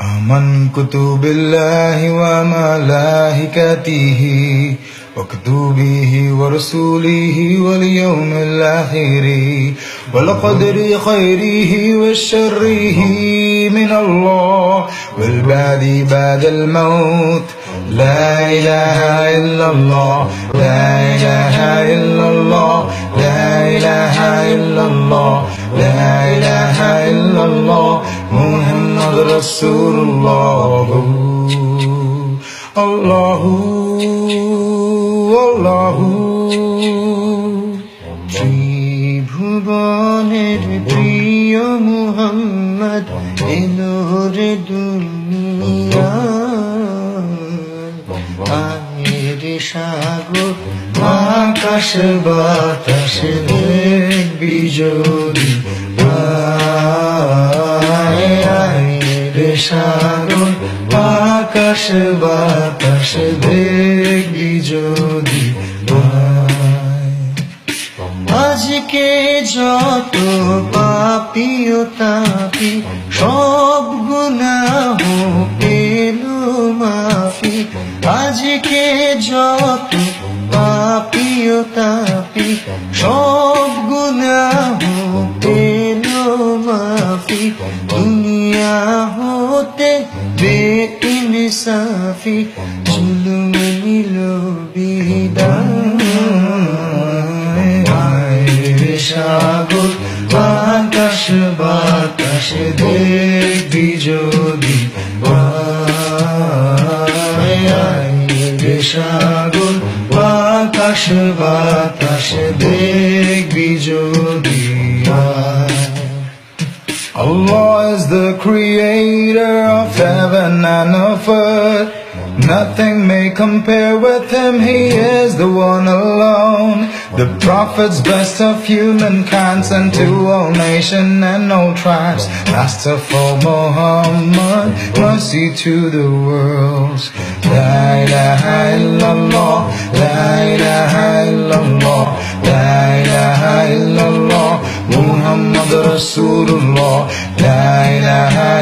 آمنت بالله وملائكته وكتبه ورسوله واليوم الآخر والقدر خيره وشره من الله والبعد بعد الموت. لا إله إلا الله لا إله إلا الله لا إله إلا الله لا إله إلا الله. মোহাম্মদ রসুল্লাহ আল্লাহ আল্লাহ ত্রিভুবনের প্রিয় মোহাম্মদ এনোর দুনিয়া। আয়ের সাগর আকাশ বাতাস বিজয়ী সাগর, আকাশ বাতাস দেখবি যদি আজকে যত পাপিও তাপি, সব গুনাহ পেল মাফি। আজকে যত পাপিও তাপি, সব জুলুম নিল বিদায় সাগর আকাশ বাতাস দেখবি যদি সাগর আকাশ বাতাস দেখবি যদি Allah is the creator of heaven and of earth. Nothing may compare with him, he is the one alone. The prophets, best of humankind, sent to all nations and all tribes. Master for Muhammad, mercy to the worlds. La ilaha illallah, la ilaha illallah, la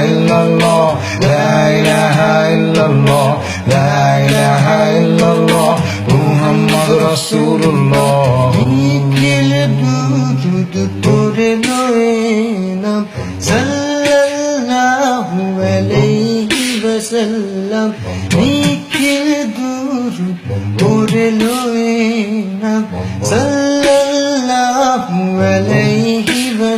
Illallah La ilaha illallah La ilaha illallah Muhammad Rasulullah নিখিল দুরুদ পড়ে নয়নাম সাল্লাল্লাহু আলাইহি ওয়াসাল্লাম নিখিল দুরুদ পড়ে নয়নাম সাল্লাল্লাহু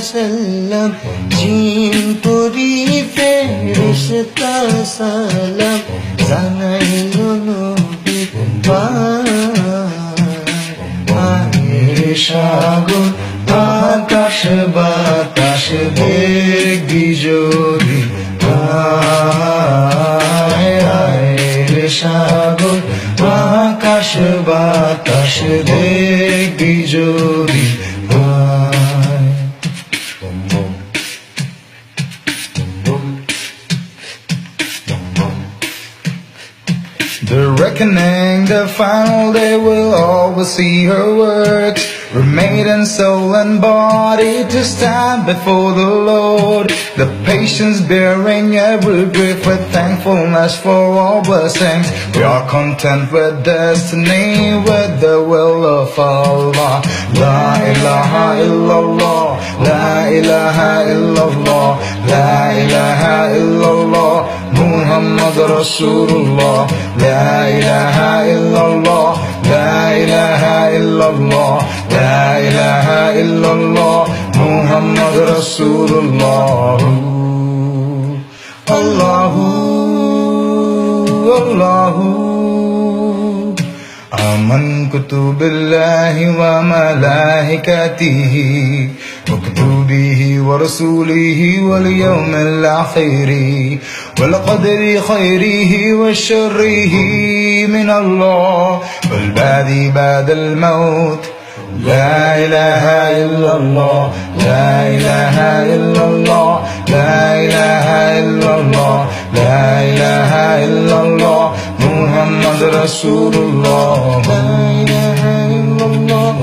ওয়াসাল্লাম জিন পরি ফেরেশতা সালাম। জানাইল নবী পাক সাগর, আকাশ বাতাস দেখবি যদি আয় আয় রে সাগর, আকাশ বাতাস দেখবি যদি The reckoning, the final day will always see her works. Remain in soul and body to stand before the Lord. The patience bearing every grief with thankfulness for all blessings. We are content with destiny, with the will of Allah. La ilaha illallah, la ilaha illallah, la ilaha illallah. Muhammad Rasulullah La ilaha illallah La ilaha illallah La ilaha illallah الله الله Allahu Allahu آمنت بالله وملائكته وكتبه ورسوله واليوم الآخر والقدر خيره وشره من الله والبعد بعد الموت. لا إله إلا الله لا إله إلا الله لا إله إلا الله لا إله إلا الله رسول الله لا إله إلا الله